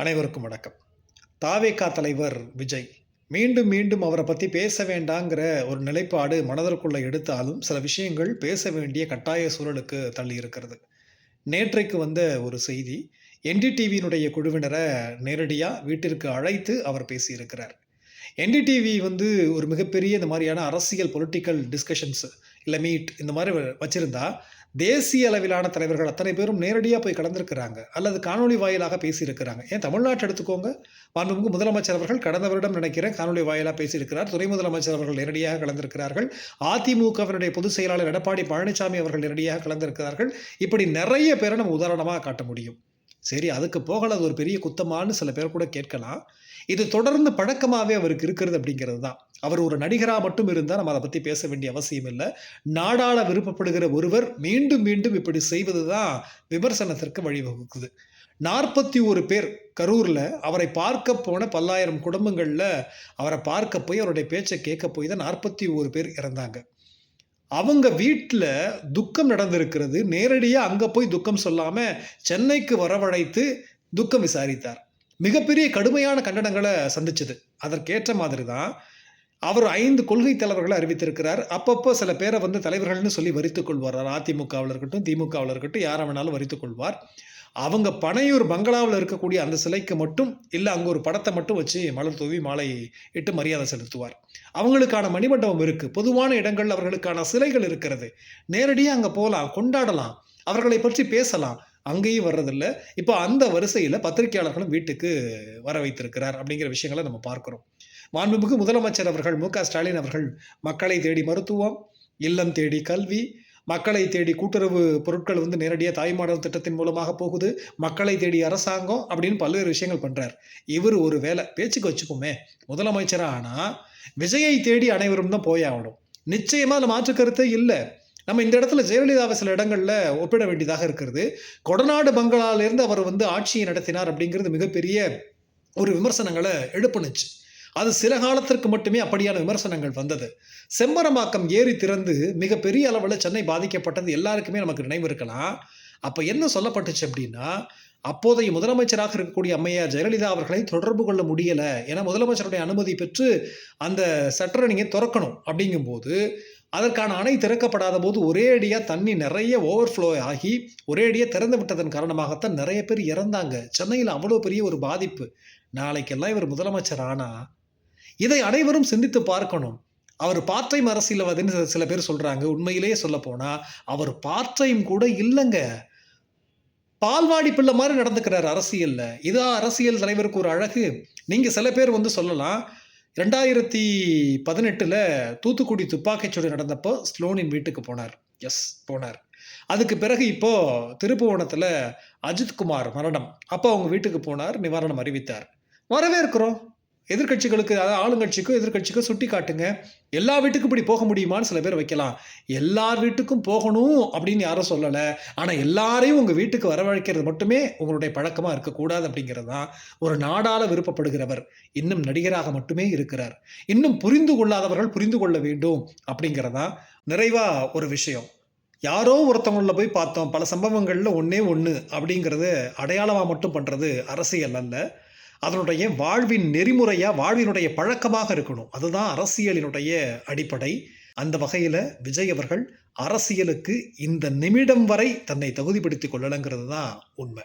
அனைவருக்கும் வணக்கம். தாவேகா தலைவர் விஜய். மீண்டும் மீண்டும் அவரை பற்றி பேச வேண்டாங்கிற ஒரு நிலைப்பாடு மனதிற்குள்ளே எடுத்தாலும் சில விஷயங்கள் பேச வேண்டிய கட்டாய சூழலுக்கு தள்ளி இருக்கிறது. நேற்றைக்கு வந்த ஒரு செய்தி என்டிடிவியினுடைய குழுவினரை நேரடியாக வீட்டிற்கு அழைத்து அவர் பேசியிருக்கிறார். என்டிடிவி வந்து ஒரு மிகப்பெரிய இந்த மாதிரியான அரசியல் பொலிட்டிக்கல் டிஸ்கஷன்ஸ் இல்லை மீட் இந்த மாதிரி வ- தேசிய அளவிலான தலைவர்கள் அத்தனை பேரும் நேரடியாக போய் கலந்துருக்கிறாங்க. அல்லது காணொலி வாயிலாக பேசியிருக்கிறாங்க. ஏன் தமிழ்நாட்டை எடுத்துக்கோங்க? மாண்புமிகு முதலமைச்சர் அவர்கள் கடந்த வருடம் நினைக்கிறேன் காணொலி வாயிலாக பேசியிருக்கிறார். துணை முதலமைச்சர் அவர்கள் நேரடியாக கலந்திருக்கிறார்கள். அதிமுகவினுடைய பொதுச் செயலாளர் எடப்பாடி பழனிசாமி அவர்கள் நேரடியாக கலந்திருக்கிறார்கள். இப்படி நிறைய பேரை நம்ம உதாரணமாக காட்ட முடியும். சரி அதுக்கு போகல. அது ஒரு பெரிய குத்தமான்னு சில பேர் கூட கேட்கலாம். இது தொடர்ந்து பழக்கமாகவே அவருக்கு இருக்கிறது அப்படிங்கிறது தான். அவர் ஒரு நடிகராக மட்டும் இருந்தால் நம்ம அதை பற்றி பேச வேண்டிய அவசியம் இல்லை. நாடாள விருப்பப்படுகிற ஒருவர் மீண்டும் மீண்டும் இப்படி செய்வது தான் விமர்சனத்திற்கு வழிவகுக்குது. நாற்பத்தி ஒரு பேர் கரூரில் அவரை பார்க்க போன பல்லாயிரம் குடும்பங்களில் அவரை பார்க்க போய் அவருடைய பேச்சை கேட்க போய் தான் நாற்பத்தி ஒரு பேர் இறந்தாங்க. அவங்க வீட்டில் துக்கம் நடந்திருக்கிறது. நேரடியாக அங்கே போய் துக்கம் சொல்லாமல் சென்னைக்கு வரவழைத்து துக்கம் விசாரித்தார். மிகப்பெரிய கடுமையான கண்டனங்களை சந்திச்சது. அதற்கேற்ற மாதிரி தான் அவர் ஐந்து கொள்கை தலைவர்களை அறிவித்திருக்கிறார். அப்பப்போ சில பேரை வந்து தலைவர்கள்னு சொல்லி வரித்துக் கொள்வார். அதிமுகவில் இருக்கட்டும் திமுகவில் இருக்கட்டும் யாரை வேணாலும் வரித்துக் கொள்வார். அவங்க பனையூர் பங்களாவில் இருக்கக்கூடிய அந்த சிலைக்கு மட்டும் இல்லை அங்கே ஒரு படத்தை மட்டும் வச்சு மலர் தூவி மாலை இட்டு மரியாதை செலுத்துவார். அவங்களுக்கான மணிமண்டபம் இருக்குது பொதுவான இடங்கள் அவர்களுக்கான சிலைகள் இருக்கிறது. நேரடியாக அங்கே போகலாம் கொண்டாடலாம் அவர்களை பற்றி பேசலாம். அங்கேயும் வர்றதில்ல. இப்போ அந்த வரிசையில் பத்திரிகையாளர்களும் வீட்டுக்கு வர வைத்திருக்கிறார் அப்படிங்கிற விஷயங்களை நம்ம பார்க்குறோம். மாண்புமிகு முதலமைச்சர் அவர்கள் மு ஸ்டாலின் அவர்கள் மக்களை தேடி மருத்துவம் இல்லம் தேடி கல்வி மக்களை தேடி கூட்டுறவு பொருட்கள் வந்து நேரடியாக தாய்மாடல் திட்டத்தின் மூலமாக போகுது மக்களை தேடி அரசாங்கம் அப்படின்னு பல்வேறு விஷயங்கள் பண்ணுறார் இவர் ஒரு வேலை பேச்சுக்கு வச்சுப்போமே முதலமைச்சராக ஆனால் விஜயை தேடி அனைவரும் தான் போயாகணும் நிச்சயமாக அதில் மாற்று கருத்தே இல்லை. நம்ம இந்த இடத்துல ஜெயலலிதாவை சில இடங்களில் ஒப்பிட வேண்டியதாக இருக்கிறது. கொடநாடு பங்களாலேருந்து அவர் வந்து ஆட்சியை நடத்தினார் அப்படிங்கிறது மிகப்பெரிய ஒரு விமர்சனங்களை எழுப்புனுச்சு. அது சில காலத்திற்கு மட்டுமே அப்படியான விமர்சனங்கள் வந்தது. செம்மரமாக்கம் ஏரி திறந்து மிகப்பெரிய அளவில் சென்னை பாதிக்கப்பட்டது எல்லாருக்குமே நமக்கு நினைவு இருக்கலாம். அப்போ என்ன சொல்லப்பட்டுச்சு அப்படின்னா அப்போதைய முதலமைச்சராக இருக்கக்கூடிய அம்மையார் ஜெயலலிதா அவர்களை தொடர்பு கொள்ள முடியலை. ஏன்னா முதலமைச்சருடைய அனுமதி பெற்று அந்த சட்டரை நீங்கள் திறக்கணும் அப்படிங்கும்போது அதற்கான அணை திறக்கப்படாத போது ஒரே அடியாக தண்ணி நிறைய ஓவர்ஃப்ளோ ஆகி ஒரே அடியாக திறந்து விட்டதன் காரணமாகத்தான் நிறைய பேர் இறந்தாங்க. சென்னையில் அவ்வளோ பெரிய ஒரு பாதிப்பு. நாளைக்கெல்லாம் இவர் முதலமைச்சர் ஆனா இதை அனைவரும் சிந்தித்து பார்க்கணும். அவர் பார்ட் டைம் அரசியல்வாதின்னு சில- சில பேர் சொல்றாங்க. உண்மையிலேயே சொல்ல போனா அவர் பார்ட் டைம் கூட இல்லைங்க. பால்வாடி பிள்ளை மாதிரி நடந்துக்கிறார் அரசியல்ல. இதான் அரசியல் தலைவருக்கு ஒரு அழகு. நீங்க சில பேர் வந்து சொல்லலாம். ரெண்டாயிரத்தி பதினெட்டுல தூத்துக்குடி துப்பாக்கிச்சூடு நடந்தப்போ ஸ்லோனின் வீட்டுக்கு போனார். எஸ் போனார். அதுக்கு பிறகு இப்போ திருப்புவனத்தில் அஜித்குமார் மரணம். அப்போ அவங்க வீட்டுக்கு போனார் நிவாரணம் அறிவித்தார். வரவேற்கிறோம். எதிர்க்கட்சிகளுக்கு அதாவது ஆளுங்கட்சிக்கும் எதிர்க்கட்சிக்கும் சுட்டி காட்டுங்க எல்லா வீட்டுக்கும் இப்படி போக முடியுமான்னு சில பேர் வைக்கலாம். எல்லார் வீட்டுக்கும் போகணும் அப்படின்னு யாரும் சொல்லலை. ஆனால் எல்லாரையும் உங்கள் வீட்டுக்கு வரவழைக்கிறது மட்டுமே உங்களுடைய பழக்கமாக இருக்கக்கூடாது அப்படிங்கிறது தான் ஒரு நாடால விருப்பப்படுகிறவர். இன்னும் நடிகராக மட்டுமே இருக்கிறார். இன்னும் புரிந்து கொள்ளாதவர்கள் புரிந்து கொள்ள வேண்டும் அப்படிங்கிறதான் நிறைவாக ஒரு விஷயம். யாரோ ஒருத்தவங்களில் போய் பார்த்தோம். பல சம்பவங்களில் ஒன்றே ஒன்று அப்படிங்கிறது அடையாளமாக மட்டும் பண்ணுறது அரசியல் அல்ல. அதனுடைய வாழ்வின் நெறிமுறையாக வாழ்வினுடைய பழக்கமாக இருக்கணும். அதுதான் அரசியலினுடைய அடிப்படை. அந்த வகையில் விஜய் அவர்கள் அரசியலுக்கு இந்த நிமிடம் வரை தன்னை தகுதிப்படுத்திக் கொள்ளலைங்கிறது தான் உண்மை.